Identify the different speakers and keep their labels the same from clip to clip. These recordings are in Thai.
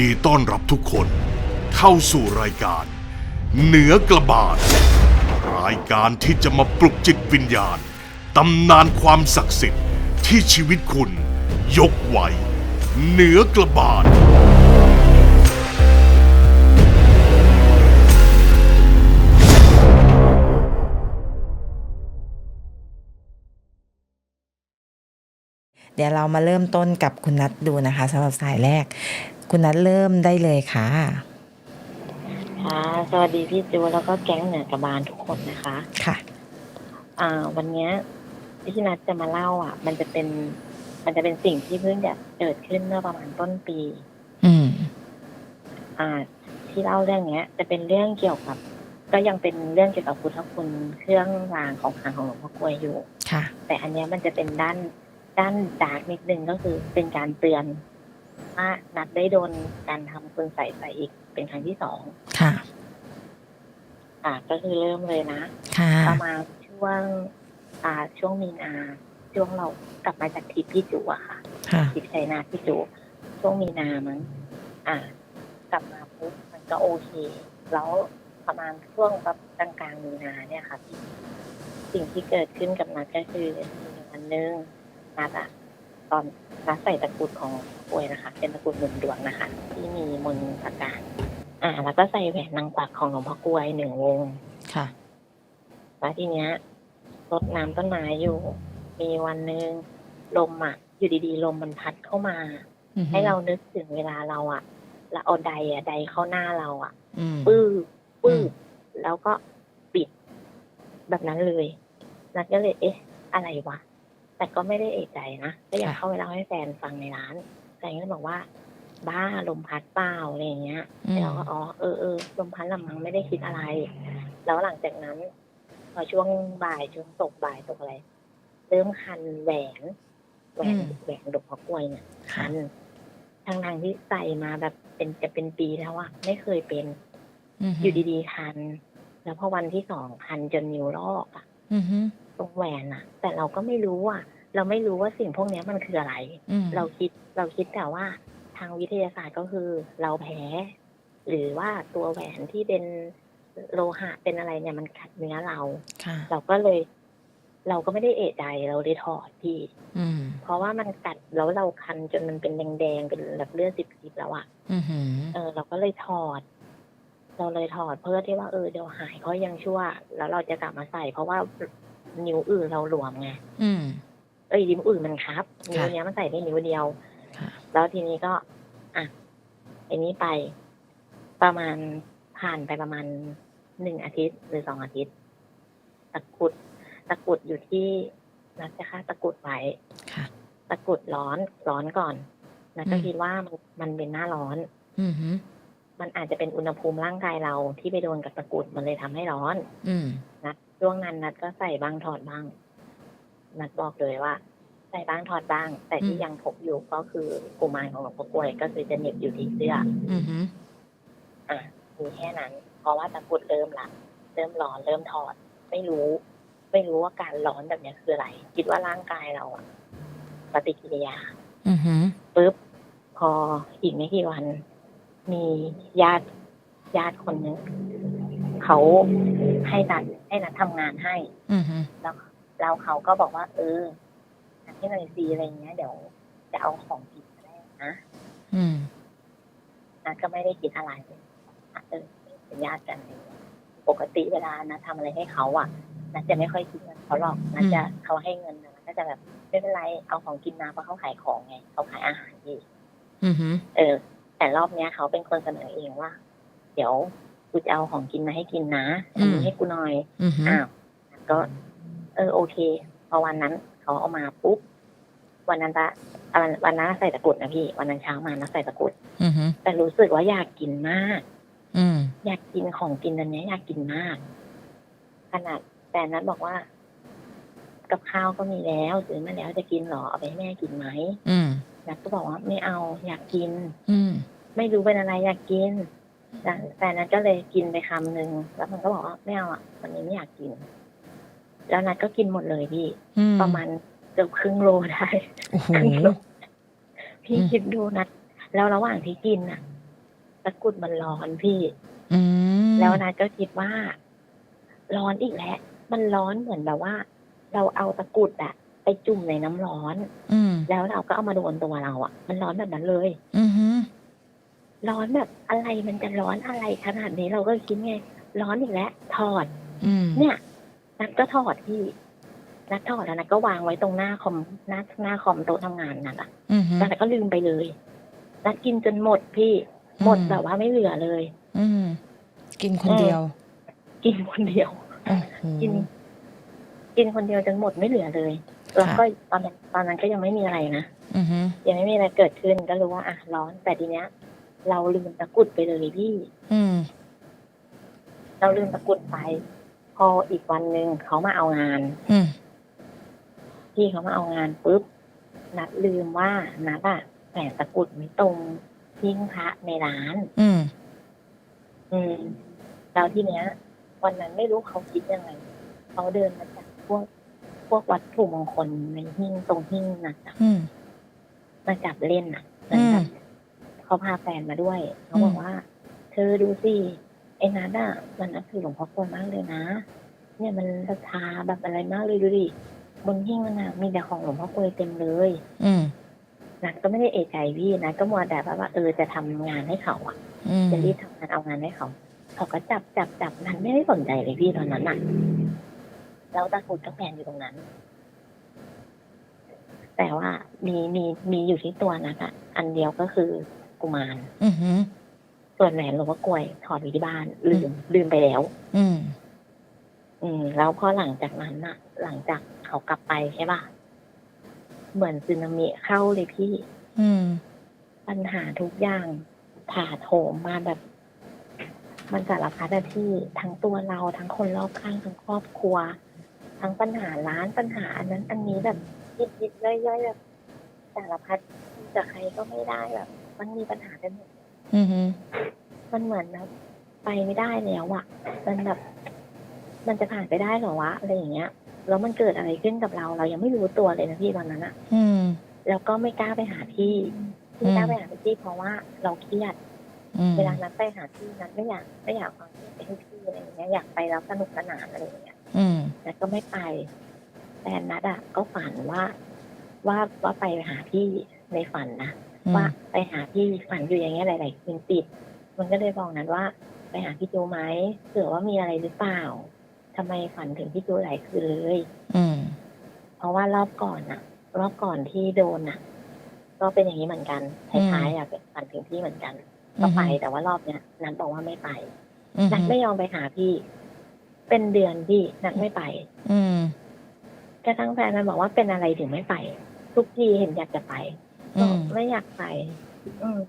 Speaker 1: ดีต้อนรับทุกคนเข้าสู่รายการ เหนือกระบาด รายการที่จะมาปลุกจิตวิญญาณตำนานความศักดิ์สิทธิ์ที่ชีวิตคุณ ยกไว้เหนือกระบาด
Speaker 2: เดี๋ยวเรามาเริ่มต้นกับคุณนัทดูนะคะสำหรับสายแรก คุณนัทเริ่มได้เลยค่ะ
Speaker 3: ค่ะสวัสดีพี่จูแล้วก็แก๊งเหนือกระบาลทุกคนนะคะ
Speaker 2: ค่ะ
Speaker 3: อ่า วันเนี้ยที่นัดจะมาเล่า อะ มันจะเป็น มันจะเป็นสิ่งที่เพิ่งจะเกิดขึ้นเมื่อประมาณต้นปี
Speaker 2: อืม
Speaker 3: อ่า ที่เล่าเรื่องเนี้ย จะเป็นเรื่องเกี่ยวกับ ก็ยังเป็นเรื่องเกี่ยวกับพุทธคุณเครื่องรางของขลังของหลวงพ่อกลวยอยู่
Speaker 2: ค่ะ
Speaker 3: แต่อันเนี้ยมันจะเป็นด้านด้านดาร์กนิดนึงก็คือเป็นการเตือน ว่านัดได้โดนการทำคุณใส่ใส่อีกเป็นครั้งที่สอง
Speaker 2: ค่ะ
Speaker 3: อ่าก็คือเริ่มเลยนะ
Speaker 2: ค่ะ
Speaker 3: ประมาณช่วงอ่าช่วงมีนาช่วงเรากลับมาจากทริปพี่จูอะค่ะ
Speaker 2: ค่ะ
Speaker 3: ทริปชัยนาทพี่จูช่วงมีนามั้งอ่ากลับมาปุ๊บมันก็โอเค แล้วประมาณช่วงแบบกลางกลางๆมีนาเนี่ยค่ะพี่สิ่งที่เกิดขึ้นกับนัดก็คือมีวันหนึงนัดอะ ตอนนัดใส่ตะกรุดของป่วยนะคะ เป็นตะกรุดหนุนดวงนะคะ ที่มีมนต์ประการอ่า แล้วก็ใส่แหวนนางกวักของหลวงพ่อกลวยหนึ่งวง
Speaker 2: ค่ะ
Speaker 3: แล้วทีเนี้ยรดน้ำต้นไม้อยู่ มีวันหนึ่งลมอะ อยู่ดีๆ ลมมันพัดเข้ามา
Speaker 2: อือฮึ
Speaker 3: ให้เรานึกถึงเวลาเราอะเราเอาใดอะใดเข้าหน้าเราอะ
Speaker 2: อืม
Speaker 3: ปื้อปื้อ
Speaker 2: ม
Speaker 3: แล้วก็ปิดแบบนั้นเลยนัดก็เลย เอ๊ะ อะไรวะ แต่ก็ไม่ได้เอะใจนะก็ยังเข้าไปเล่าให้แฟนฟังในร้านแฟนก็บอกว่า บ้าลมพัดเปล่าอะไรอย่างเงี้ย
Speaker 2: อืม
Speaker 3: เราก็อ๋อเออเออลมพัดลำมังไม่ได้คิดอะไร แล้วหลังจากนั้น พอช่วงบ่ายช่วงตกบ่ายตกอะไรเริ่มคันแหวนแหวนแหวนดอกพอกล้วยเนี่ยคันทางทางๆที่ใส่มาแบบเป็นจะเป็นปีแล้วอะไม่เคยเป็น
Speaker 2: ม
Speaker 3: อยู่ดีๆคัน แล้วพอวันที่สองคันจนนิ้วลอกอะ
Speaker 2: อือฮึ
Speaker 3: ตรงแหวนอะแต่เราก็ไม่รู้อะเราไม่รู้ว่าสิ่งพวกเนี้ยมันคืออะไร
Speaker 2: อืม
Speaker 3: เราคิดเราคิดแต่ว่าทางวิทยาศาสตร์ก็คือเราแพ้ หรือว่าตัวแหวนที่เป็นโลหะเป็นอะไรเนี่ยมันกัดเนื้อเรา
Speaker 2: ค่ะ
Speaker 3: เราก็เลย เราก็ไม่ได้เอะใจเราเลยถอดพี่
Speaker 2: อืม
Speaker 3: เพราะว่ามันกัดแล้วเราคันจนมันเป็นแดงๆเป็นแบบเลือดสิบๆแล้วอะ
Speaker 2: อือฮึ
Speaker 3: เออ เราก็เลยถอด เราเลยถอดเพื่อที่ว่าเออเดี๋ยวหายเขายังชั่ว แล้วเราจะกลับมาใส่ เพราะว่า นิ้วอื่นเราหลวมไง
Speaker 2: อืม
Speaker 3: เอ้ยนิ้วอื่นมันครับนิ้ว
Speaker 2: ค่ะ
Speaker 3: เนี้ยมันใส่ได้นิ้วเดียว
Speaker 2: ค่ะ
Speaker 3: แล้วทีนี้ก็อะไอ้นี้ไปประมาณผ่านไปประมาณหนึ่งอาทิตย์หรือสองอาทิตย์ ตะกรุด ตะกรุดอยู่ที่นัดจะค่าตะกรุดไว้
Speaker 2: ค่ะ
Speaker 3: ตะกรุดร้อนร้อนก่อนนัดก็
Speaker 2: อืม
Speaker 3: คิดว่ามันมันเป็นหน้าร้อน
Speaker 2: อือฮึ
Speaker 3: มันอาจจะเป็นอุณหภูมิร่างกายเราที่ไปโดนกับตะกรุดมันเลยทำให้ร้อน
Speaker 2: อืม
Speaker 3: นะ ช่วงนั้นนัดก็ใส่บ้างถอดบ้าง นัดบอกเลยว่า ใส่บ้างถอดบ้าง แต่ที่ยังพกอยู่ก็คือกุมารของหลวงพ่อกล้วยก็คือจะเหน็บอยู่ที่เสื้อ
Speaker 2: อือฮึ
Speaker 3: อะมีแค่นั้น เพราะว่าตะกรุดเริ่มละเริ่มร้อนเริ่มถอด ไม่รู้ ไม่รู้ว่าการร้อนแบบเนี้ยคืออะไร คิดว่าร่างกายเราอะปฏิกิริยา
Speaker 2: อือฮึ
Speaker 3: ปุ๊บพออีกไม่กี่วัน มีญาติญาติคนหนึ่ง เขาให้นัดให้นัดทำงานให้
Speaker 2: อือฮึ
Speaker 3: แล้วแล้วเขาก็บอกว่า เออนัดที่หน่อยซีอะไรเงี้ยเดี๋ยวจะเอาของกินมาได้นะ
Speaker 2: อืม
Speaker 3: นัดก็ไม่ได้คิดอะไรอะเออเป็นญาติกันอะไรเงี้ยปกติเวลานัดทำอะไรให้เขาอะนัดจะไม่ค่อยคิดเงินเขาหรอกนัดจะเขาให้เงินนะนัดก็จะแบบไม่เป็นไรเอาของกินมาเพราะเขาขายของไงเขาขายอาหารดี
Speaker 2: อือฮึ
Speaker 3: เออ แต่รอบเนี้ยเขาเป็นคนเสนอเองว่า เดี๋ยว กูจะเอาของกินมาให้กินนะอันนี้ให้กูหน่อย
Speaker 2: อือฮึ
Speaker 3: อ้าวก็ เออโอเคพอวันนั้นเขาเอามาปุ๊บวันนั้นจะวันวันนั้นใส่ตะกรุดนะพี่ วันนั้นเช้ามานะใส่ตะกรุด
Speaker 2: อือฮึ
Speaker 3: แต่รู้สึกว่าอยากกินมาก
Speaker 2: อืม
Speaker 3: อยากกินของกินอันเนี้ยอยากกินมาก ขนาดแต่นั้นบอกว่า กับข้าวก็มีแล้วซื้อมาแล้วจะกินเหรอเอาไปให้แม่กินไหม
Speaker 2: อืม
Speaker 3: นัดก็บอกว่าไม่เอาอยากกิน
Speaker 2: อืม
Speaker 3: ไม่รู้เป็นอะไรอยากกิน แต่แต่นัดก็เลยกินไปคำหนึ่งแล้วมันก็บอกว่าไม่เอาอะวันนี้ไม่อยากกิน แล้วนัดก็กินหมดเลยพี่
Speaker 2: อืม
Speaker 3: ประมาณเกือบครึ่งโลได้
Speaker 2: โอ้โห
Speaker 3: ครึ่งโลพี่
Speaker 2: อืม
Speaker 3: คิดดูนัดแล้วระหว่างที่กินอะตะกรุดมันร้อนพี่
Speaker 2: อืม
Speaker 3: แล้วนัดก็คิดว่า ร้อนอีกแล้ว มันร้อนเหมือนแบบว่า เราเอาตะกรุดอะไปจุ่มในน้ำร้อน
Speaker 2: อืม
Speaker 3: แล้วเราก็เอามาโดนตัวเราอะมันร้อนแบบนั้นเลย
Speaker 2: อือฮึ
Speaker 3: ร้อนแบบอะไรมันจะร้อนอะไรขนาดนี้เราก็คิดไง ร้อนอีกแล้วถอด
Speaker 2: อืม
Speaker 3: เนี่ย นัดก็ถอดพี่ นัดถอดแล้วนัดก็วางไว้ตรงหน้าคอมหน้าหน้าคอมโต๊ะทำงานนัดอะ
Speaker 2: อือฮึ
Speaker 3: แล้วนัดก็ลืมไปเลย นัดกินจนหมดพี่ หมดแบบว่าไม่เหลือเลย
Speaker 2: อืมกินคนเดียว
Speaker 3: กินคนเดียว
Speaker 2: โอ้โห
Speaker 3: กิน กินคนเดียวจนหมดไม่เหลือเลยแล้ว
Speaker 2: ค่ะ
Speaker 3: ก็ตอนนั้นตอนนั้นก็ยังไม่มีอะไรนะ
Speaker 2: อือฮึ
Speaker 3: ยังไม่มีอะไรเกิดขึ้นก็รู้ว่าอะร้อนแต่ทีเนี้ย เราลืมตะกรุดไปเลยพี่
Speaker 2: อืม
Speaker 3: เราลืมตะกรุดไป พออีกวันหนึ่งเขามาเอางาน
Speaker 2: อืม
Speaker 3: พี่เขามาเอางานปุ๊บนัดลืมว่านัดอะแฝงตะกรุดไว้ตรงทิ้งพระในร้าน
Speaker 2: อืม
Speaker 3: อืมแล้วทีเนี้ย วันนั้นไม่รู้เขาคิดยังไงเขาเดินมาจากพวกพวกวัตถุมงคลในหิ้งตรงหิ้งนะจ๊ะ
Speaker 2: อืม
Speaker 3: มาจับเล่นอะเหมือนแบบ เขาพาแฟนมาด้วย เขาบอกว่า เธอดูสิไอ้นัดอะมันนับถือหลวงพ่อกลมากเลยนะ เนี่ยมันศรัทธาแบบอะไรมากเลยดูดิบนหิ้งมันอะมีแต่ของหลวงพ่อกลวยเต็มเลย
Speaker 2: อืม
Speaker 3: นัดก็ไม่ได้เอะใจพี่นะก็มัวแต่แบบว่าเออจะทำงานให้เขาอะ
Speaker 2: อืม
Speaker 3: จะรีบทำงานเอางานให้เขา เขาก็จับจับจับนันไม่ได้สนใจเลยพี่ตอนนั้นอะแล้วตะกรุดก็แฝงอยู่ตรงนั้น แต่ว่ามีมีมีอยู่ที่ตัวนักอะอันเดียวก็คือ กุมาร
Speaker 2: อือฮึ
Speaker 3: ส่วนแหวนหลวงพ่อกลวยถอดไว้ที่บ้าน ลืม ลืมไปแล้ว
Speaker 2: อืม
Speaker 3: อืม แล้วพอหลังจากนั้นอะหลังจากเขากลับไปใช่ป่ะเหมือนสึนามิเข้าเลยพี่
Speaker 2: อืม
Speaker 3: ปัญหาทุกอย่างถาโถมมาแบบ มันสารพัดอะพี่ทั้งตัวเราทั้งคนรอบข้างทั้งครอบครัว ทั้งปัญหาร้านปัญหาอันนั้นอันนี้แบบยิบยิบย่อยย่อยๆแบบสารพัดจะใครก็ไม่ได้แบบ มันมีปัญหากันหมด
Speaker 2: อือฮึ
Speaker 3: มันเหมือนแบบไปไม่ได้แล้วอะมันแบบ มันจะผ่านไปได้เหรอวะอะไรอย่างเงี้ยแล้วมันเกิดอะไรขึ้นกับเรา เรายังไม่รู้ตัวเลยนะพี่ตอนนั้นอะ
Speaker 2: อืม
Speaker 3: แล้วก็ไม่กล้าไปหาพี่ไม่กล้าไปหาพี่เพราะว่าเราเครียด
Speaker 2: อืม
Speaker 3: เวลานั้นไปหาพี่นั้นไม่อยากไม่อยากฟังที่ไปให้พี่อะไรอย่างเงี้ยอยากไปแล้วสนุกสนานอะไรอย่างเงี้ย
Speaker 2: อืม
Speaker 3: แต่ก็ไม่ไป แต่นัดอะก็ฝันว่าว่าว่าไปหาพี่ในฝันนะ ว่าไปหาพี่ฝันอยู่อย่างเงี้ยหลายๆคืนติด มันก็เลยบอกนัดว่า ไปหาพี่จูไหมเผื่อว่ามีอะไรหรือเปล่าทำไมฝันถึงพี่จูหลายคืนเลย
Speaker 2: อืม
Speaker 3: เพราะว่ารอบก่อนอะรอบก่อนที่โดนอะก็เป็นอย่างนี้เหมือนกันคล้ายๆอะเป็นฝันถึงพี่เหมือนกันก็ไปแต่ว่ารอบเนี้ยนัดบอกว่าไม่ไป
Speaker 2: อืม
Speaker 3: นัดไม่ยอมไปหาพี่ เป็นเดือนพี่นัดไม่ไป
Speaker 2: อืม
Speaker 3: กระทั่งแฟนมันบอกว่าเป็นอะไรถึงไม่ไป ทุกทีเห็นอยากจะไป
Speaker 2: อื
Speaker 3: ก็
Speaker 2: ม
Speaker 3: ไม่อยากไป อืม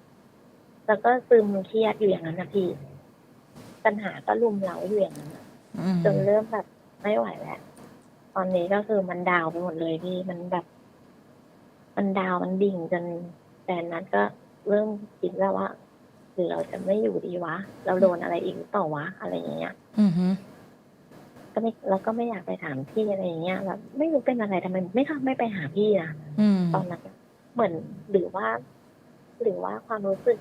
Speaker 3: แล้วก็ซึมเครียดอยู่อย่างนั้นนะพี่ ปัญหาก็ลุมเราอยู่อย่างนั้นน่ะ
Speaker 2: อืม
Speaker 3: จนเริ่มแบบไม่ไหวแล้วตอนนี้ก็คือมันดาวไปหมดเลยพี่มันแบบ มันดาวมันดิ่งจนแฟนนั้นก็เริ่มคิดแล้วว่าหรือเราจะไม่อยู่ดีวะ เราโดนอะไรอีกหรือเปล่าวะ อะไรอย่างเงี้ย
Speaker 2: อืมฮึ
Speaker 3: ก็ไม่เราก็ไม่อยากไปถามพี่อะไรอย่างเงี้ยแบบไม่รู้เป็นอะไรทำไมไม่ทำไม่ไปหาพี่อะ
Speaker 2: อืม
Speaker 3: ตอนนั้นอะ เหมือนหรือว่า หรือว่าความรู้สึก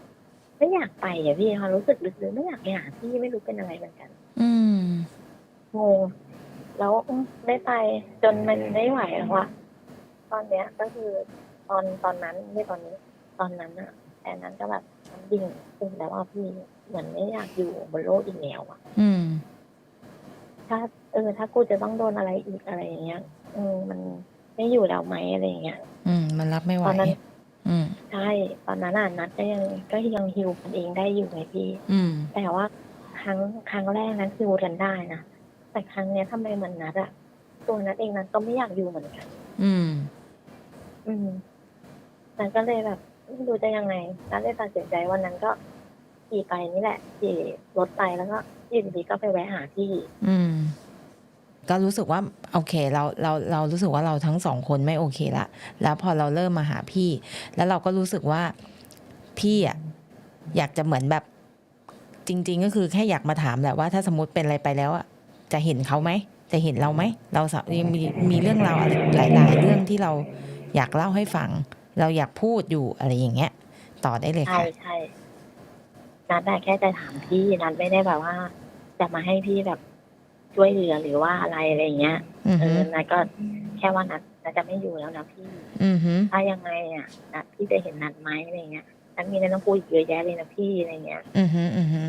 Speaker 3: ไม่อยากไปอะพี่ความรู้สึกลึกๆไม่อยากไปหาพี่ไม่รู้เป็นอะไรเหมือนกัน
Speaker 2: อืม
Speaker 3: งงแล้วอืมได้ไปจนมันไม่ไหวแล้วอะตอนเนี้ย ก็คือตอนตอนนั้นไม่ตอนนี้ ตอนนั้นอะแต่นั้นก็แบบมันดิ่งสุดแล้วว่าพี่เหมือนไม่อยากอยู่บนโลกอีกแล้วอะ
Speaker 2: อืม
Speaker 3: ถ้า เออ ถ้ากูจะต้องโดนอะไรอีกอะไรอย่างเงี้ยอืมมัน ไม่อยู่แล้วไหมอะไรอย่างเงี้ย
Speaker 2: อืม มันรับไม่ไหว
Speaker 3: ตอนนั้น
Speaker 2: อืม
Speaker 3: ใช่ตอนนั้นอะนัดก็ยังก็ยังฮิวกันเองได้อยู่ไงพี่
Speaker 2: อืม
Speaker 3: แต่ว่าครั้งครั้งแรกนั้นฮิวกันได้นะแต่ครั้งเนี้ยทำไมเหมือนนัดอะตัวนัดเองนัดก็ไม่อยากอยู่เหมือนกัน
Speaker 2: อืม
Speaker 3: อืมนัดก็เลยแบบไม่รู้จะยังไงนัดเลยตัดสินใจวันนั้นก็ขี่ไปนี่แหละขี่รถไปแล้วก็อยืนดีๆก็ไปแวะหาที่
Speaker 2: อืม ก็รู้สึกว่าโอเคเราเราเรารู้สึกว่าเราทั้งสองคนไม่โอเคละแล้วพอเราเริ่มมาหาพี่ แล้วเราก็รู้สึกว่าพี่อะอยากจะเหมือนแบบจริง ๆ ก็คือแค่อยากมาถามแหละว่าถ้าสมมติเป็นอะไรไปแล้วอะจะเห็นเขาไหมจะเห็นเราไหมเราสะยังมีมีเรื่องราวอะไรหลาย ๆ เรื่องที่เราอยากเล่าให้ฟัง เราอยากพูดอยู่อะไรอย่างเงี้ย ต่อได้เลยค่ะ
Speaker 3: ใช่นัดแค่จะถามพี่นัดไม่ได้แบบว่า จะมาให้พี่แบบ ช่วยเหลือหรือว่าอะไรอะไรอย่างเงี้ย
Speaker 2: อือ
Speaker 3: เอ
Speaker 2: ฮึ
Speaker 3: อนัดก็แค่ว่านัดนัดจะไม่อยู่แล้วนะพี่
Speaker 2: อือฮึ
Speaker 3: ถ้ายังไงอะนัดพี่จะเห็นนัดไหมอะไรเงี้ยนัดมีอะไรต้องพูดอีกเยอะแยะเลยนะพี่อะไรเงี้ย
Speaker 2: อือฮึอือฮึ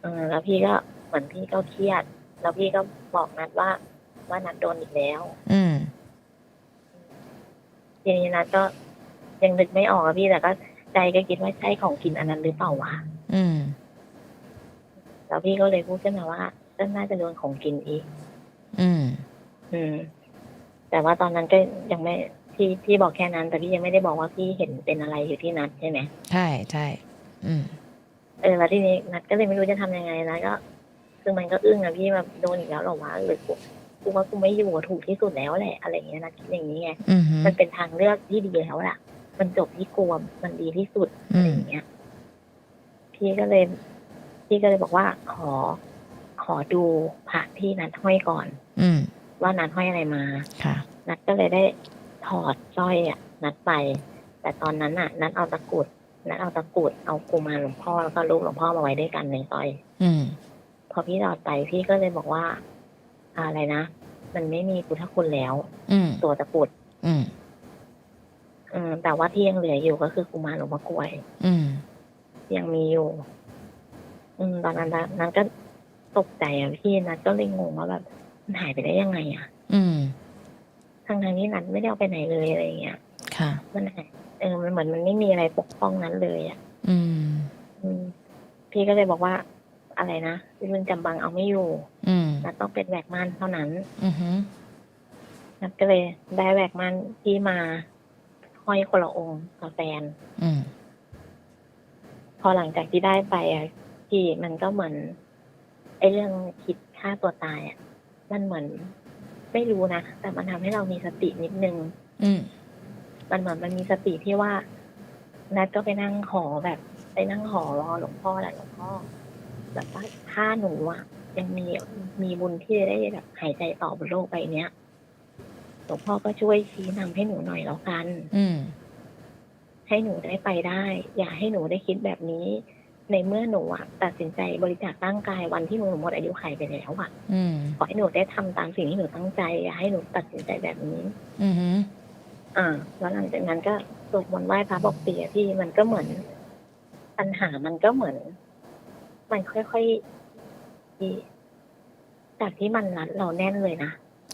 Speaker 3: เออแล้วพี่ก็เหมือนพี่ก็เครียด แล้วพี่ก็บอกนัดว่า ว่านัดโดนอีกแล้ว
Speaker 2: อืม
Speaker 3: ทีนี้นัดก็ยังนึกไม่ออกอะพี่แต่ก็ใจก็คิดว่าใช่ของกินอันนั้นหรือเปล่าวะ
Speaker 2: อืม
Speaker 3: แล้วพี่ก็เลยพูดขึ้นมาว่า ก็น่าจะโดนของกินอีก
Speaker 2: อืม
Speaker 3: อืม แต่ว่าตอนนั้นก็ยังไม่พี่พี่บอกแค่นั้น แต่พี่ยังไม่ได้บอกว่าพี่เห็นเป็นอะไรอยู่ที่นัดใช่ไหม
Speaker 2: ใช่ใช่อืม
Speaker 3: เออแล้วทีนี้นัดก็เลยไม่รู้จะทำยังไงนะก็ คือมันก็อึ้งอะพี่แบบโดนอีกแล้วเหรอวะหรือกูกูว่ากูไม่อยู่อะถูกที่สุดแล้วแหละอะไรอย่างเงี้ยนัดคิดอย่างนี้ไง
Speaker 2: อือฮึ
Speaker 3: มันเป็นทางเลือกที่ดีแล้วล่ะ มันจบที่กลัวมันดีที่สุด
Speaker 2: อื
Speaker 3: อะไร
Speaker 2: ม
Speaker 3: อย่างเงี้ย พี่ก็เลย พี่ก็เลยบอกว่าขอ ขอดูพระที่นัดห้อยก่อน
Speaker 2: อืม
Speaker 3: ว่านัดห้อยอะไรมา
Speaker 2: ค่ะ
Speaker 3: นัดก็เลยได้ถอดสร้อยอะ นัดไป แต่ตอนนั้นอะ นัดเอาตะกรุด นัดเอาตะกรุดเอากุมารหลวงพ่อแล้วก็ลูกหลวงพ่อมาไว้ด้วยกันในสร้อย
Speaker 2: อืม
Speaker 3: พอพี่ถอดไปพี่ก็เลยบอกว่า อะไรนะ มันไม่มีพุทธคุณแล้ว
Speaker 2: อืม
Speaker 3: ตัวตะกรุด
Speaker 2: อืม
Speaker 3: อืมแต่ว่าที่ยังเหลืออยู่ก็คือกุมารหลวงพ่อกล้วย
Speaker 2: อืม
Speaker 3: ยังมีอยู่ อืมตอนนั้นนะนั้นก็ ตกใจอะพี่นัดก็เลยงงว่าแบบมันหายไปได้ยังไงอะ
Speaker 2: อืม
Speaker 3: ทั้งทางๆที่นัดไม่ได้เอาไปไหนเลยอะไรอย่างเงี้ย
Speaker 2: ค่ะ
Speaker 3: มันหายเออมันเหมือนมันไม่มีอะไรปกป้องนั้นเลยอะ
Speaker 2: อืม
Speaker 3: อืม พี่ก็เลยบอกว่าอะไรนะพี่มึงจำบังเอาไม่อยู่
Speaker 2: อืม
Speaker 3: นัดต้องเป็นแหวกม่านเท่านั้น
Speaker 2: อือฮึ
Speaker 3: นัดก็เลยได้แหวกม่านที่มาห้อยคนละองค์กับแฟน
Speaker 2: อืม
Speaker 3: พอหลังจากที่ได้ไปอะพี่มันก็เหมือน ไอ้เรื่องคิดฆ่าตัวตายอะมันเหมือนไม่รู้นะแต่มันทำให้เรามีสตินิดนึง
Speaker 2: อืม
Speaker 3: มันเหมือนมันมีสติที่ว่านัดก็ไปนั่งขอแบบไปนั่งขอรอหลวงพ่อแหละหลวงพ่อแบบว่าถ้าหนูอะยังมีมีบุญที่จะได้แบบหายใจต่อบนโลกใบเนี้ยหลวงพ่อก็ช่วยชี้นำให้หนูหน่อยแล้วกัน
Speaker 2: อืม
Speaker 3: ให้หนูได้ไปได้ อย่าให้หนูได้คิดแบบนี้ ในเมื่อหนูอะตัดสินใจบริจาคร่างกายวันที่หนูหมดอายุไขไปแล้วอะ
Speaker 2: อืม
Speaker 3: ขอให้หนูได้ทำตามสิ่งที่หนูตั้งใจอย่าให้หนูตัดสินใจแบบนี้
Speaker 2: อือฮึ
Speaker 3: อ่า แล้วหลังจากนั้นก็สวดมนต์ไหว้พระบอกเปียพี่มันก็เหมือนปัญหามันก็เหมือน มันค่อยๆที่จากที่มันรัดเราแน่นเลยนะ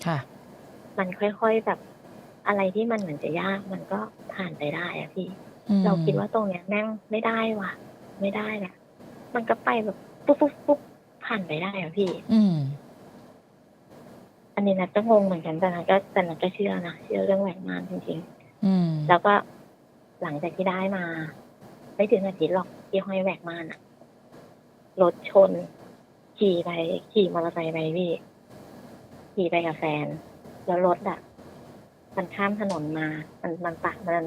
Speaker 2: ค่ะ
Speaker 3: มันค่อยๆแบบอะไรที่มันเหมือนจะยาก มันก็ผ่านไปได้อะพี่
Speaker 2: อืม
Speaker 3: เราคิดว่าตรงเนี้ยแม่งไม่ได้ว่ะ ไม่ได้แหละมันก็ไปแบบปุ๊บปุ๊บปุ๊บผ่านไปได้อะพี่
Speaker 2: อืม
Speaker 3: อันนี้นัดก็งงเหมือนกันแต่นัดก็แต่นัดก็เชื่อนะเชื่อเรื่องแหวนมานจริง
Speaker 2: อืม
Speaker 3: ๆแล้วก็หลังจากที่ได้มา ไม่ถึงอาทิตย์หรอกที่ห้อยแหวกมานอะรถชน ขี่ไปขี่มอเตอร์ไซค์ไปพี่ขี่ไปกับแฟน แล้วรถอะมันข้ามถนนมา มันมันปะมัน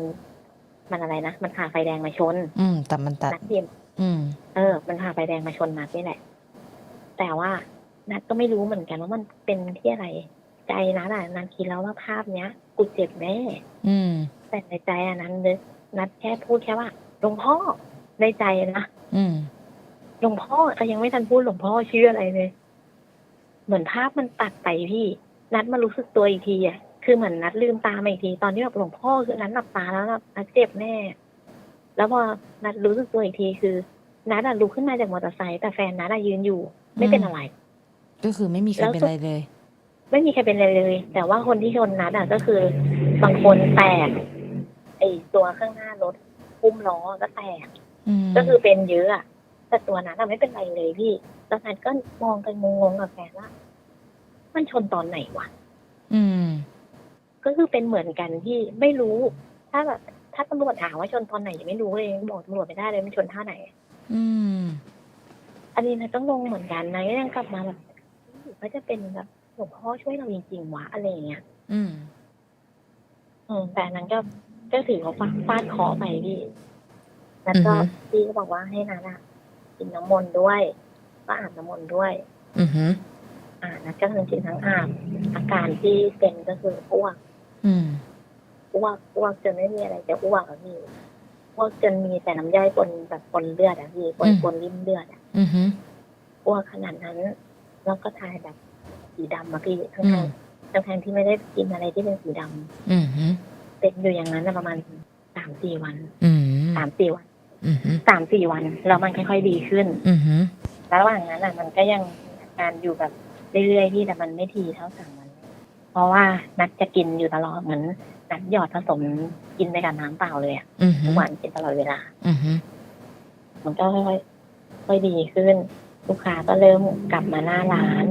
Speaker 3: มันอะไรนะมันผ่าไฟแดงมาชน
Speaker 2: อืมแต่มันตัด
Speaker 3: นัดเดียม
Speaker 2: อืม
Speaker 3: เออ มันผ่าไฟแดงมาชนนัดนี่แหละ แต่ว่านัดก็ไม่รู้เหมือนกันว่ามันเป็นที่อะไร ใจนัดอะนัดคิดแล้วว่าภาพเนี้ย กูเจ็บแน่
Speaker 2: อืม
Speaker 3: แต่ในใจอะนั้นนึกนัดแค่พูดแค่ว่าหลวงพ่อในใจนะ
Speaker 2: อืม
Speaker 3: หลวงพ่อก็ยังไม่ทันพูดหลวงพ่อชื่ออะไรเลย เหมือนภาพมันตัดไปพี่ นัดมารู้สึกตัวอีกทีอะคือเหมือนนัดลืมตามาอีกทีตอนที่แบบหลวงพ่อคือนัดหลับตาแล้วแบบนัดเจ็บแน่ แล้วพอนัดรู้สึกตัวอีกทีคือนัดอะลุกขึ้นมาจากมอเตอร์ไซค์แต่แฟนนัดอะยืนอยู่ ไม่เป็นอะไร
Speaker 2: ก็คือไม่มีใคร
Speaker 3: แล้ว
Speaker 2: เป็น
Speaker 3: สุด
Speaker 2: อะไรเลย
Speaker 3: ไม่มีใครเป็นอะไรเลย แต่ว่าคนที่ชนนัดอะก็คือบางคนแตกไอตัวข้างหน้ารถพุ่มล้อก็แตก
Speaker 2: อืม
Speaker 3: ก็คือเป็นเยอะอะแต่ตัวนั้นอะไม่เป็นไรเลยพี่ตอนนั้นก็มองกันงงๆกับแฟนว่ามันชนตอนไหนวะ
Speaker 2: อืม
Speaker 3: ก็คือเป็นเหมือนกันที่ไม่รู้ ถ้าแบบ ถ้าตำรวจถามว่าชนตอนไหนยังไม่รู้เลยบอกตำรวจไม่ได้เลยมันชนท่าไหน
Speaker 2: อืม
Speaker 3: อันนี้นะต้องงงเหมือนกันนะก็ยังกลับมาแบบหรือว่าจะเป็นแบบหลวงพ่อช่วยเราจริงๆวะอะไรอย่างเงี้ย
Speaker 2: อืม
Speaker 3: อืม แต่อันนั้นก็ก็ถือว่าฟาดฟาดเคอไปพี่ แล้วก็
Speaker 2: อือฮึ
Speaker 3: พี่ก็บอกว่าให้นัดอะกินน้ำมนต์ด้วย ก็อาบน้ำมนต์ด้วย
Speaker 2: อือฮึ
Speaker 3: อ่านัดก็ทั้งกินทั้งอาบอาการที่เป็นก็คืออ้วก
Speaker 2: อืม
Speaker 3: อ้วกอ้วกจนไม่มีอะไรจะอ้วกอะพี่พวกจนมีแต่น้ำย่อยปนแบบปนเลือดอะพี่ปน
Speaker 2: อืม
Speaker 3: ปนริ่มเลือดอะ
Speaker 2: อือฮึ
Speaker 3: อ้วกขนาดนั้น แล้วก็ถ่ายแบบสีดำอะพี่ทั้ง
Speaker 2: อื
Speaker 3: ทาง
Speaker 2: ม
Speaker 3: ทั้งทางๆที่ไม่ได้กินอะไรที่เป็นสีดำ
Speaker 2: อือฮึ
Speaker 3: เป็นอยู่อย่างนั้นน่ะประมาณสามสี่วัน
Speaker 2: อืม
Speaker 3: สามสี่วัน
Speaker 2: อือฮึ
Speaker 3: สามสี่วันแล้วมันค่อยๆดีขึ้น
Speaker 2: อือฮึ
Speaker 3: แล้วระหว่างนั้นอะมันก็ยังมีอาการอยู่แบบเรื่อยๆที่แต่มันไม่ทีเท่าสามวันเพราะว่านัดจะกินอยู่ตลอดเหมือน นัดหยอดผสมกินไปกับน้ำเปล่าเลยอะ
Speaker 2: อือฮึ
Speaker 3: ทุกวันกินตลอดเวลา
Speaker 2: อือฮึ
Speaker 3: มันก็ค่อยๆค่อยดีขึ้น ลูกค้าก็เริ่มกลับมาหน้าร้าน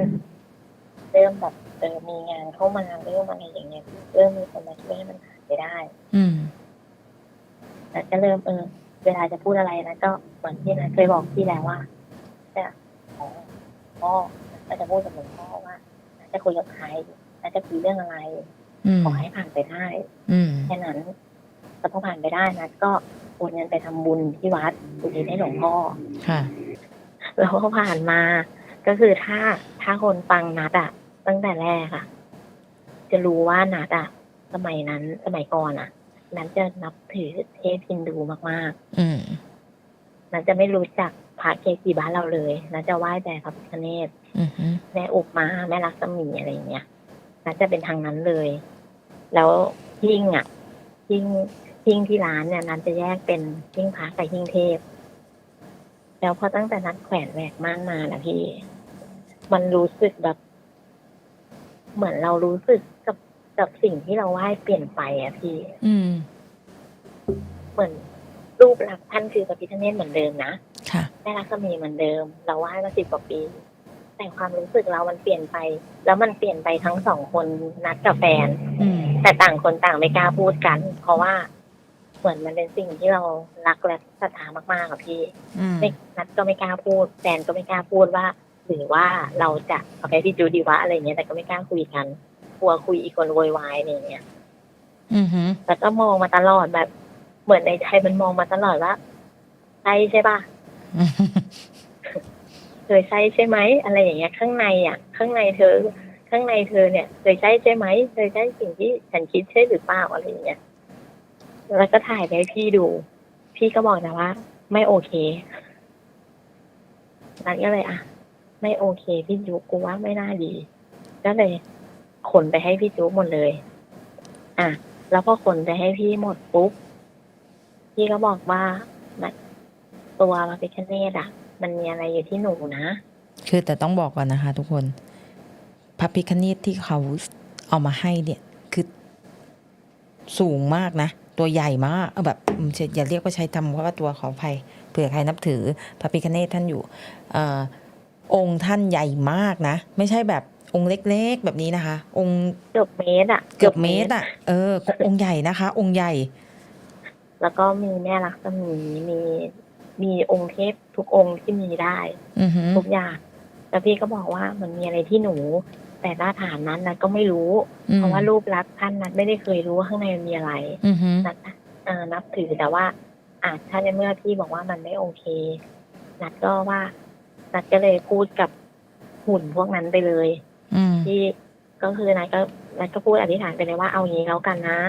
Speaker 3: เริ่มแบบเออมีงานเข้ามาเริ่มอะไรอย่างเงี้ยเริ่มมีคนมาช่วยให้มันผ่านไปได้
Speaker 2: อืม
Speaker 3: นัดก็เริ่มเออเวลาจะพูดอะไรนะก็เหมือนที่นัดเคยบอกพี่แล้วว่าจะขอพ่อก็จะพูดกับหลวงพ่อว่านัดจะคุยกับใครนัดจะคุยเรื่องอะไร
Speaker 2: อืม
Speaker 3: ขอให้ผ่านไปได้
Speaker 2: อืม
Speaker 3: แค่นั้นแต่พอผ่านไปได้นัดก็โอนเงินไปทำบุญที่วัดอุทิศให้หลวงพ่อ
Speaker 2: ค่ะ
Speaker 3: แล้วก็ผ่านมาก็คือถ้าถ้าคนฟังนัดอะตั้งแต่แรกอะจะรู้ว่านัดอะสมัยนั้นสมัยก่อนอะนัดจะนับถือเทพฮินดูมากๆ
Speaker 2: อืม
Speaker 3: นันจะไม่รู้จักพระเกจิบ้านเราเลยนันจะไหว้แต่พระพิฆเนศ
Speaker 2: อือฮึ
Speaker 3: แม่อุปมาแม่ลักษมีอะไรอย่างเงี้ยนันจะเป็นทางนั้นเลย แล้วหิ้งอะหิ้งหิ้งที่ร้านเนี่ยนันจะแยกเป็นหิ้งพระกับหิ้งเทพ แล้วพอตั้งแต่นัดแขวนแหวกม่านมานะพี่ มันรู้สึกแบบ เหมือนเรารู้สึกกับกับสิ่งที่เราไหว้เปลี่ยนไปอะพี่
Speaker 2: อืม
Speaker 3: เหมือนรูปลักษณ์ท่านคือพระพิฆเนศเหมือนเดิมนะ
Speaker 2: ค่ะ
Speaker 3: แม่รักษมีเหมือนเดิม เราไหว้มาสิบกว่าปี แต่ความรู้สึกเรามันเปลี่ยนไป แล้วมันเปลี่ยนไปทั้งสองคนนัดกับแฟน
Speaker 2: อืม
Speaker 3: แต่ต่างคนต่างไม่กล้าพูดกัน เพราะว่าเหมือนมันเป็นสิ่งที่เรารักและศรัทธามากๆอะพี่
Speaker 2: อืม
Speaker 3: ไม่นัดก็ไม่กล้าพูดแฟนก็ไม่กล้าพูดว่าหรือว่าเราจะเอาไปพี่จูดีวะอะไรเงี้ยแต่ก็ไม่กล้าคุยกันกลัวคุยอีกคนโวยวายอะไรเงี้ย
Speaker 2: อือฮึ
Speaker 3: แต่ก็มองมาตลอดแบบ เหมือนในใจมันมองมาตลอดว่าใช่ใช่ปะ
Speaker 2: อือฮึ
Speaker 3: เคยใช่ใช่ไหมอะไรอย่างเงี้ย ข้างในอะ ข้างในเธอ ข้างในเธอเนี่ยเคยใช่ใช่ไหมเคยใช่สิ่งที่ฉันคิดใช่หรือเปล่าอะไรอย่างเงี้ยแล้วก็ถ่ายไปให้พี่ดู พี่ก็บอกนะว่า ไม่โอเคนัดก็เลยอะ ไม่โอเคพี่จุกกูว่าไม่น่าดี ก็เลยขนไปให้พี่จุกหมดเลย อะ แล้วพอขนไปให้พี่หมดปุ๊บพี่ก็บอกว่านัดตัวมาพิคเนตอะ มันมีอะไรอยู่ที่หนูนะ
Speaker 2: คือแต่ต้องบอกก่อนนะคะ ทุกคน พระพิคเนตที่เขาเอามาให้เนี่ยคือสูงมากนะ ตัวใหญ่มากเอาแบบอืมอย่าเรียกว่าใช้ทำเพราะว่าตัวขออภัยเผื่อใครนับถือพระพิคเนตท่านอยู่เออองค์ท่านใหญ่มากนะ ไม่ใช่แบบองค์เล็กๆแบบนี้นะคะ องค์
Speaker 3: เกือบเมตรอะ
Speaker 2: เกือบเมตรอะเออ องค์ใหญ่นะคะ องค์ใหญ่
Speaker 3: แล้วก็มีแม่ลักษมีมีมีองค์เทพทุกองค์ที่มีได้
Speaker 2: อือฮึ
Speaker 3: ทุกอย่างแล้วพี่ก็บอกว่ามันมีอะไรที่หนู แต่หน้าฐานนั้นนัดก็ไม่รู้ เพราะว่ารูปลักษณ์ท่านนัดไม่ได้เคยรู้ว่าข้างในมันมีอะไร
Speaker 2: อือฮึ
Speaker 3: นัดเอ่อนับถือแต่ว่าอาจถ้าในเมื่อพี่บอกว่ามันไม่โอเค นัดก็ว่า นัดก็เลยพูดกับหุ่นพวกนั้นไปเลย
Speaker 2: อืม
Speaker 3: ที่ก็คือนัดก็นัดก็พูดอธิษฐานไปเลยว่าเอางี้แล้วกันนะ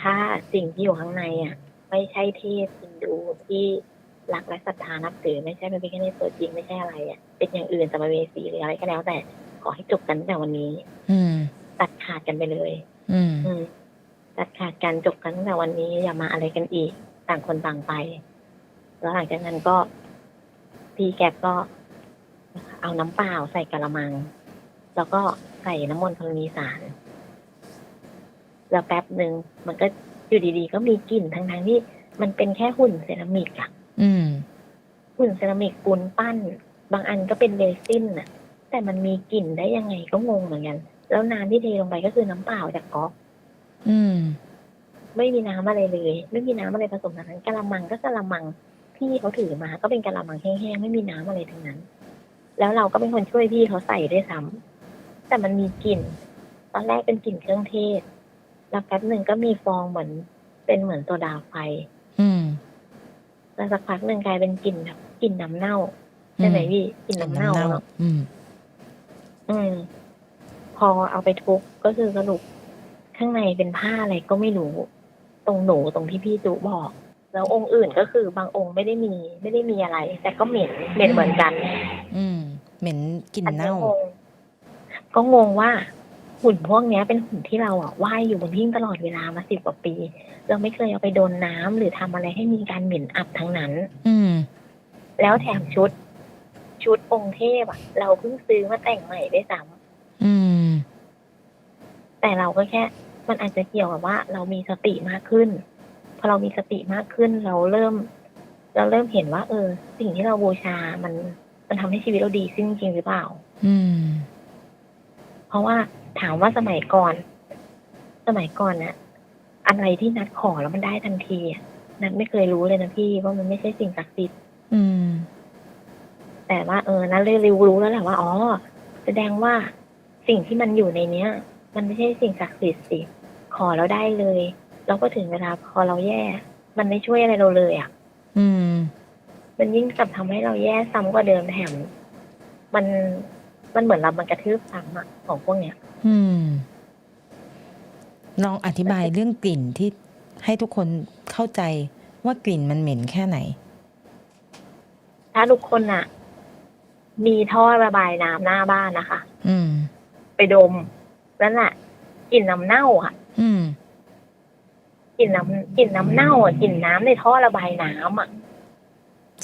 Speaker 3: ถ้าสิ่งที่อยู่ข้างในอะ ไม่ใช่เทพฮินดูที่รักและศรัทธานับถือไม่ใช่พระพิฆเนศตัวจริงไม่ใช่อะไรอะเป็นอย่างอื่นสมภเวสีหรืออะไรก็แล้วแต่ ขอให้จบกันตั้งแต่วันนี้
Speaker 2: อืม
Speaker 3: ตัดขาดกันไปเลย
Speaker 2: อืม
Speaker 3: อืมตัดขาดกันจบกันตั้งแต่วันนี้อย่ามาอะไรกันอีก ต่างคนต่างไป แล้วหลังจากนั้นก็ พี่แกบก็ เอาน้ำเปล่าใส่กระมัง แล้วก็ใส่น้ำมนต์ธรณีสาร แล้วแป๊บหนึ่งมันก็อยู่ดีๆ ก็มีกลิ่นทั้งทงๆที่มันเป็นแค่หุ่นเซรามิกอะ
Speaker 2: อืม
Speaker 3: หุ่นเซรามิกปูนปั้น บางอันก็เป็นเรซินน่ะ แต่มันมีกลิ่นได้ยังไงก็งงเหมือนกัน แล้วน้ำที่เทลงไปก็คือน้ำเปล่าจากก๊อก
Speaker 2: อืม
Speaker 3: ไม่มีน้ำอะไรเลย ไม่มีน้ำอะไรผสมทั้งนั้นกะละมังก็กะละมังพี่เขาถือมา ก็เป็นกะละมังแห้งๆไม่มีน้ำอะไรทั้งนั้น แล้วเราก็เป็นคนช่วยพี่เขาใส่ด้วยซ้ำแต่มันมีกลิ่น ตอนแรกเป็นกลิ่นเครื่องเทศ แล้วแป๊บหนึ่งก็มีฟองเหมือน เป็นเหมือนโซดาไฟ
Speaker 2: อืม
Speaker 3: แล้วสักพักหนึ่งกลายเป็นกลิ่นแบบกลิ่นน้ำเน่าใช่ไหมพี่กลิ่นน้ำเน่าอะ
Speaker 2: อืม
Speaker 3: อืม พอเอาไปทุบก็คือสรุปข้างในเป็นผ้าอะไรก็ไม่รู้ ตรงหนูตรงที่พี่จุบอก แล้วองค์อื่นก็คือบางองค์ไม่ได้มี ไม่ได้มีอะไร แต่ก็เหม็นเหม็นเหมือนกัน
Speaker 2: อืม เหม็นกลิ่น
Speaker 3: อันนี้
Speaker 2: เน่า
Speaker 3: งงก็งงว่าหุ่นพวกเนี้ยเป็นหุ่นที่เราอะว่ายอยู่บนหิ้งตลอดเวลามาสิบกว่าปี เราไม่เคยเอาไปโดนน้ำหรือทำอะไรให้มีการเหม็นอับทั้งนั้น
Speaker 2: อืม
Speaker 3: แล้วแถมชุด ชุดองค์เทพอะเราเพิ่งซื้อมาแต่งใหม่ได้วยซ้
Speaker 2: อืมำ
Speaker 3: แต่เราก็แค่ มันอาจจะเกี่ยวกับว่า เรามีสติมากขึ้น พอเรามีสติมากขึ้น เราเริ่ม เราเริ่มเห็นว่า เออ สิ่งที่เราบูชา มันมันทำให้ชีวิตเราดีขึ้นจริงหรือเปล่า
Speaker 2: อืม
Speaker 3: เพราะว่าถามว่าสมัยก่อน สมัยก่อนน่ะ อะไรที่นัดขอแล้วมันได้ทันทีอะนัดไม่เคยรู้เลยนะพี่ว่ามันไม่ใช่สิ่งศักดิ์สิทธิ์
Speaker 2: อืม
Speaker 3: แต่ว่าเออนัดเลยรู้รู้แล้วแหละว่าอ๋อแสดงว่าสิ่งที่มันอยู่ในเนี้ย มันไม่ใช่สิ่งศักดิ์สิทธิ์สิขอแล้วได้เลยแล้วก็ถึงเวลาพอเราแย่ มันไม่ช่วยอะไรเราเลยอะ
Speaker 2: อืม
Speaker 3: มันยิ่งกลับทำให้เราแย่ซ้ำกว่าเดิมแถมมันมันเหมือนเรามันกระทืบซ้ำอะของพวกเนี้ย
Speaker 2: อืมลองอธิบายเรื่องกลิ่นที่ให้ทุกคนเข้าใจว่ากลิ่นมันเหม็นแค่ไหน
Speaker 3: ถ้าทุกคนอะ มีท่อระบายน้ำหน้าบ้านนะคะ
Speaker 2: อืม
Speaker 3: ไปดมนั่นแหละกลิ่นน้ำเน่าอะ
Speaker 2: อืม
Speaker 3: กลิ่นน้ำกลิ่นน้ำเน่าอะกลิ่นน้ำในท่อระบายน้ำอะ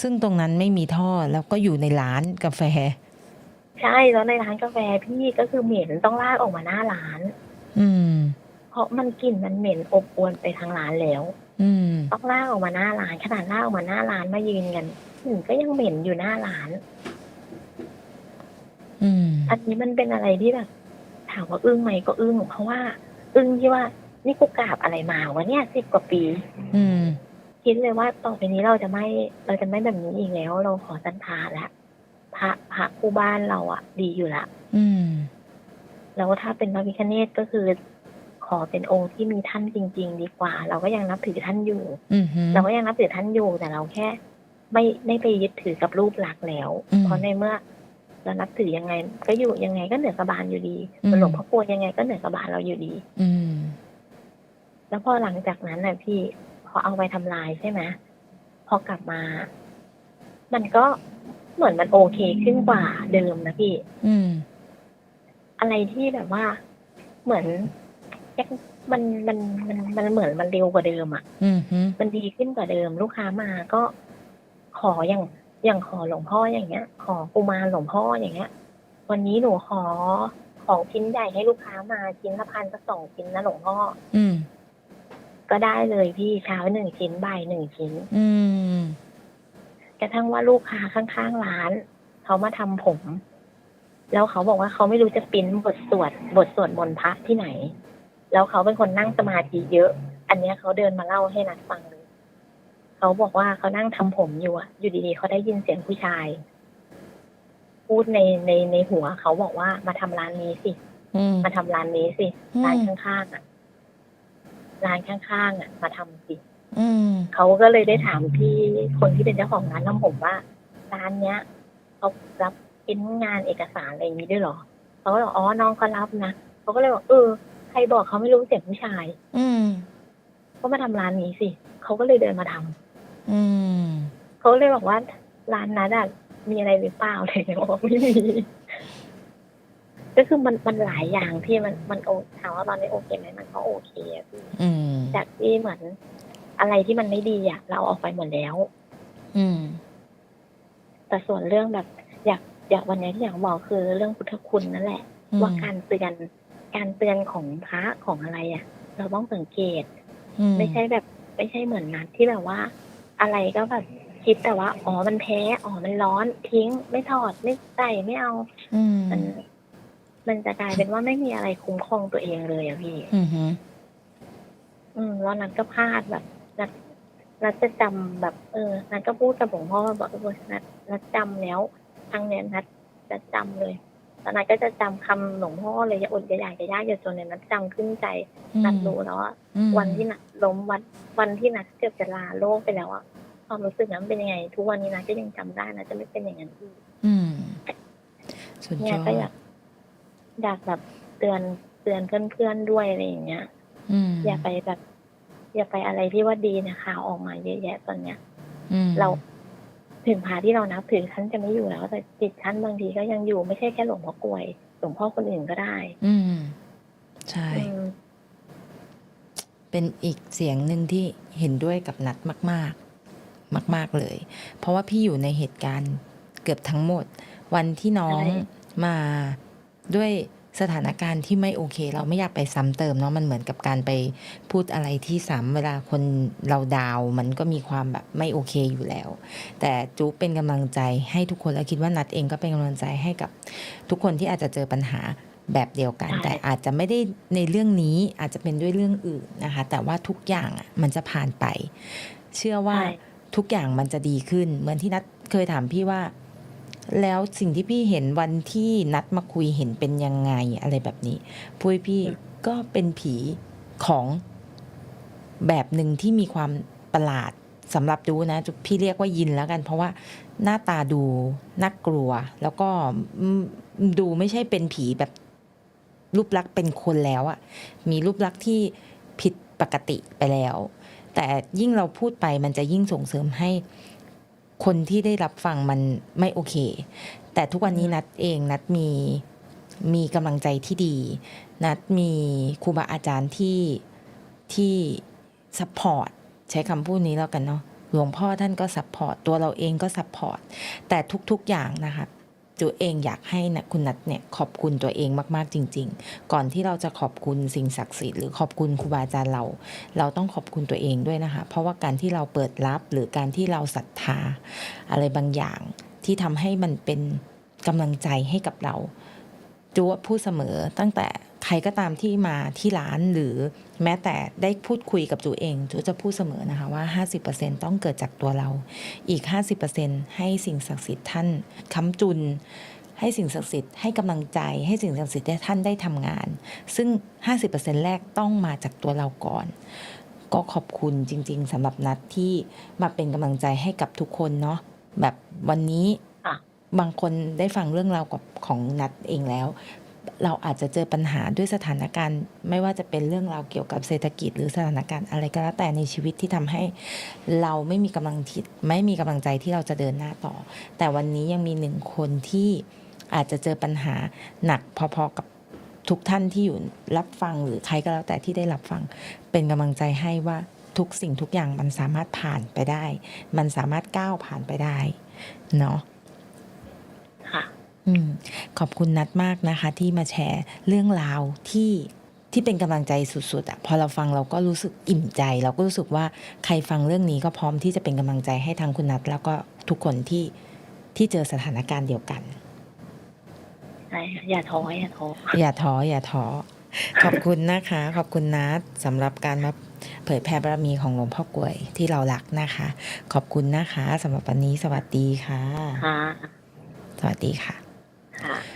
Speaker 2: ซึ่งตรงนั้นไม่มีท่อแล้วก็อยู่ในร้านกาแฟ
Speaker 3: ใช่แล้วในร้านกาแฟพี่ก็คือเหม็นต้องลากออกมาหน้าร้าน
Speaker 2: อืม
Speaker 3: เพราะมันกลิ่นมันเหม็นอบอวนไปทางร้านแล้ว
Speaker 2: อืม
Speaker 3: ต้องลากออกมาหน้าร้านขนาดลากออกมาหน้าร้านมายืนกันกลิ่นก็ยังเหม็นอยู่หน้าร้าน
Speaker 2: อืม
Speaker 3: อันนี้มันเป็นอะไรที่แบบถามว่าอึ้งไหมก็อึ้งเพราะว่า อึ้งที่ว่านี่กูกราบอะไรมาวะเนี่ยสิบกว่าปี
Speaker 2: อืม
Speaker 3: คิดเลยว่าต่อไปนี้เราจะไม่เราจะไม่แบบนี้อีกแล้ว เราขอสันทาแล้วพระพระคู่บ้านเราอะดีอยู่ละ
Speaker 2: อืม
Speaker 3: แล้วถ้าเป็นพระพิฆเนศก็คือ ขอเป็นองค์ที่มีท่านจริง ๆ ดีกว่า เราก็ยังนับถือท่านอยู่
Speaker 2: อืมฮึ
Speaker 3: เราก็ยังนับถือท่านอยู่แต่เราแค่ ไม่ไม่ไปยึดถือกับรูปลักษณ์แล้ว
Speaker 2: อืม
Speaker 3: เพราะในเมื่อ เรานับถือยังไง ก็อยู่ยังไงก็เหนือกระบาลอยู่ดี
Speaker 2: อืม
Speaker 3: หลวงพ่อกวนยังไงก็เหนือกระบาลเราอยู่ดี
Speaker 2: อืม
Speaker 3: แล้วพอหลังจากนั้นน่ะพี่พอเอาไปทำลายใช่ไหมพอกลับมา มันก็เหมือนมันโอเคขึ้นกว่าเดิมนะพี่
Speaker 2: อืม
Speaker 3: อะไรที่แบบว่า เหมือนยังมันมันมันมันเหมือนมันเร็วกว่าเดิมอะ่ะ
Speaker 2: อืมฮึ
Speaker 3: มันดีขึ้นกว่าเดิม ลูกค้ามาก็ขออย่าง อย่างขอหลวงพ่ออย่างเงี้ย ขอกุมารหลวงพ่ออย่างเงี้ย วันนี้หนูขอของชิ้นใหญ่ให้ลูกค้ามาชิ้นละพันสักสองชิ้นนะหลวงพ่อ
Speaker 2: อืม
Speaker 3: ก็ได้เลยพี่เช้าหนึ่งชิ้นบ่ายหนึ่งชิ้น
Speaker 2: อืม
Speaker 3: กระทั่งว่าลูกค้าข้างๆร้าน เขามาทำผม แล้วเขาบอกว่าเขาไม่รู้จะปริ้นบทสวดบทสวดมนต์พระที่ไหน แล้วเขาเป็นคนนั่งสมาธิเยอะ อันเนี้ยเขาเดินมาเล่าให้นัดฟังเลย เขาบอกว่าเขานั่งทำผมอยู่อะอยู่ดีๆเขาได้ยินเสียงผู้ชาย พูดในในในหัวเขาบอกว่ามาทำร้านนี้สิ
Speaker 2: อืม
Speaker 3: มาทำร้านนี้สิ
Speaker 2: อืม
Speaker 3: ร้านข้างๆอะร้านข้างๆอะมาทำสิ
Speaker 2: อืม
Speaker 3: เขาก็เลยได้ถามพี่คนที่เป็นเจ้าของร้านทำผมว่า ร้านเนี้ยเขารับเป็นงานเอกสารอะไรอย่างนี้ด้วยเหรอเขาก็บอกอ๋อน้องเขารับนะเขาก็เลยบอกเออใครบอกเขาไม่รู้เสียงผู้ชาย
Speaker 2: อืม
Speaker 3: ก็มาทำร้านนี้สิเขาก็เลยเดินมาทำ
Speaker 2: อืม
Speaker 3: เขาเลยบอกว่าร้านนั้นอะมีอะไรหรือเปล่าอะไรอย่างเงี้ยบอกไม่มี ก็คือมันมันหลายอย่างที่มันมันโอถามว่าตอนนี้โอเคไหมมันก็โอเคอะพี่
Speaker 2: อืม
Speaker 3: จากที่เหมือนอะไรที่มันไม่ดีอะเราเอาออกไปหมดแล้ว
Speaker 2: อืม
Speaker 3: แต่ส่วนเรื่องแบบอยากอยากวันนี้ที่อยากบอกคือเรื่องพุทธคุณนั่นแหละว่าการเตือนการเตือนของพระของอะไรอะ่ะเราต้องสังเกต
Speaker 2: อื
Speaker 3: ไม่ใช่แบบ ไม่ใช่เหมือนนัดที่แบบว่า อะไรก็แบบคิดแต่ว่า อ๋อมันแพ้ อ๋อมันร้อนทิ้ง ไม่ถอดไม่ใส่ไม่เอา
Speaker 2: อืม
Speaker 3: มัน มันจะกลายเป็นว่าไม่มีอะไรคุ้มครองตัวเองเลยอะพี่
Speaker 2: อืมฮึ
Speaker 3: อืมแล้วนัดก็พลาดแบบนัดนัดจะจำแบบ เออนัดก็พูดกับหลวงพ่อบอกเออนัดนัดจำแล้วครั้งเนี้ยนัดจะจำเลย แล้วนัดก็จะจำคำหลวงพ่อเลยอย่าอดอย่าอยากอย่าย่าอย่าจนเนี่ยนัดจำขึ้นใจนัดรู้แล้วว่า
Speaker 2: อืม
Speaker 3: วันที่นัดล้มวันวันที่นัดเกือบจะลาโลกไปแล้วอะความรู้สึกนั้นเป็นยังไง ทุกวันนี้นัดก็ยังจำได้นะจะไม่เป็นอย่างนั้นอีก
Speaker 2: อืมสุดย
Speaker 3: เนี่ย
Speaker 2: อด
Speaker 3: ก็อยากอยากแบบเตือนเตือนเพื่อนๆด้วยอะไรอย่างเงี้ย
Speaker 2: อืม
Speaker 3: อย่าไปแบบ อย่าไปอะไรที่ว่าดีนะข่าวออกมาเยอะแยะตอนเนี้ย
Speaker 2: อืม
Speaker 3: เรา ถึงพาที่เรานับถือท่านจะไม่อยู่แล้ว แต่จิตท่านบางทีก็ยังอยู่ไม่ใช่แค่หลวงพ่อกลวยหลวงพ่อคนอื่นก็ได้
Speaker 2: อืม ใช่
Speaker 3: อืม
Speaker 2: เป็นอีกเสียงหนึ่งที่เห็นด้วยกับนัดมาก ๆ มาก ๆเลย เพราะว่าพี่อยู่ในเหตุการณ์เกือบทั้งหมด วันที่น้องมาด้วย สถานการณ์ที่ไม่โอเค เราไม่อยากไปซ้ำเติมเนาะมันเหมือนกับการไปพูดอะไรที่ซ้ำเวลาคนเราดาวน์มันก็มีความแบบไม่โอเคอยู่แล้ว แต่จุ๊เป็นกำลังใจให้ทุกคนและคิดว่านัดเองก็เป็นกำลังใจให้กับทุกคนที่อาจจะเจอปัญหาแบบเดียวกัน
Speaker 3: ใช่
Speaker 2: แต่อาจจะไม่ได้ในเรื่องนี้อาจจะเป็นด้วยเรื่องอื่นนะคะ แต่ว่าทุกอย่างอะมันจะผ่านไป เชื่อว่า
Speaker 3: ใช่
Speaker 2: ทุกอย่างมันจะดีขึ้น เหมือนที่นัดเคยถามพี่ว่า แล้วสิ่งที่พี่เห็นวันที่นัดมาคุยเห็นเป็นยังไงอะไรแบบนี้พุ้ยพี่ก็เป็นผีของแบบหนึ่งที่มีความประหลาดสำหรับดูนะพี่เรียกว่ายินแล้วกัน เพราะว่าหน้าตาดูน่ากลัว แล้วก็ดูไม่ใช่เป็นผีแบบรูปลักษณ์เป็นคนแล้วอะมีรูปลักษณ์ที่ผิดปกติไปแล้ว แต่ยิ่งเราพูดไปมันจะยิ่งส่งเสริมให้ คนที่ได้รับฟังมันไม่โอเค แต่ทุกวันนี้นัดเองนัดมีมีกำลังใจที่ดี นัดมีครูบาอาจารย์ที่ที่ซัพพอร์ตใช้คำพูดนี้แล้วกันเนาะหลวงพ่อท่านก็ซัพพอร์ตตัวเราเองก็ซัพพอร์ตแต่ทุกๆอย่างนะคะ จูเองอยากให้นะคุณนัทเนี่ยขอบคุณตัวเองมากๆจริง ๆ ก่อนที่เราจะขอบคุณสิ่งศักดิ์สิทธิ์หรือขอบคุณครูบาอาจารย์เรา เราต้องขอบคุณตัวเองด้วยนะคะ เพราะว่าการที่เราเปิดรับหรือการที่เราศรัทธา อะไรบางอย่างที่ทำให้มันเป็นกำลังใจให้กับเราจูว่าพูดเสมอตั้งแต่ ใครก็ตามที่มาที่ร้านหรือแม้แต่ได้พูดคุยกับจูเองจูจะพูดเสมอนะคะว่า 50%ต้องเกิดจากตัวเรา อีก 50%ให้สิ่งศักดิ์สิทธิ์ท่านค้ำจุน ให้สิ่งศักดิ์สิทธิ์ให้กำลังใจ ให้สิ่งศักดิ์สิทธิ์ได้ท่านได้ทำงาน ซึ่ง 50%แรกต้องมาจากตัวเราก่อน ก็ขอบคุณจริง ๆสำหรับนัดที่มาเป็นกำลังใจให้กับทุกคนเนาะแบบวันนี้
Speaker 3: ค่ะ
Speaker 2: บางคนได้ฟังเรื่องราวกับของนัดเองแล้ว เราอาจจะเจอปัญหาด้วยสถานการณ์ ไม่ว่าจะเป็นเรื่องราวเกี่ยวกับเศรษฐกิจ หรือสถานการณ์อะไรก็แล้วแต่ในชีวิตที่ทำให้เราไม่มีกำลังทิไม่มีกำลังใจที่เราจะเดินหน้าต่อ แต่วันนี้ยังมีหนึ่งคนที่อาจจะเจอปัญหาหนักพอๆกับทุกท่านที่อยู่รับฟังหรือใครก็แล้วแต่ที่ได้รับฟังเป็นกำลังใจให้ว่าทุกสิ่งทุกอย่างมันสามารถผ่านไปได้ มันสามารถก้าวผ่านไปได้เนาะ ขอบคุณนัดมากนะคะ ที่มาแชร์เรื่องราวที่ที่เป็นกำลังใจสุดๆอะพอเราฟังเราก็รู้สึกอิ่มใจ เราก็รู้สึกว่าใครฟังเรื่องนี้ก็พร้อมที่จะเป็นกำลังใจให้ทางคุณนัดแล้วก็ทุกคนที่ที่เจอสถานการณ์เดียวกัน
Speaker 3: ใช่ค่ะอย่าท้ออย่าท้อ
Speaker 2: อย่าท้ออย่าท้อขอบคุณนะคะ ขอบคุณนัดสำหรับการมาเผยแผ่บารมีของหลวงพ่อกลวยที่เรารักนะคะ ขอบคุณนะคะสำหรับวันนี้สวัสดีค่ะ
Speaker 3: ค่ะ
Speaker 2: สวัสดีค่ะ All right.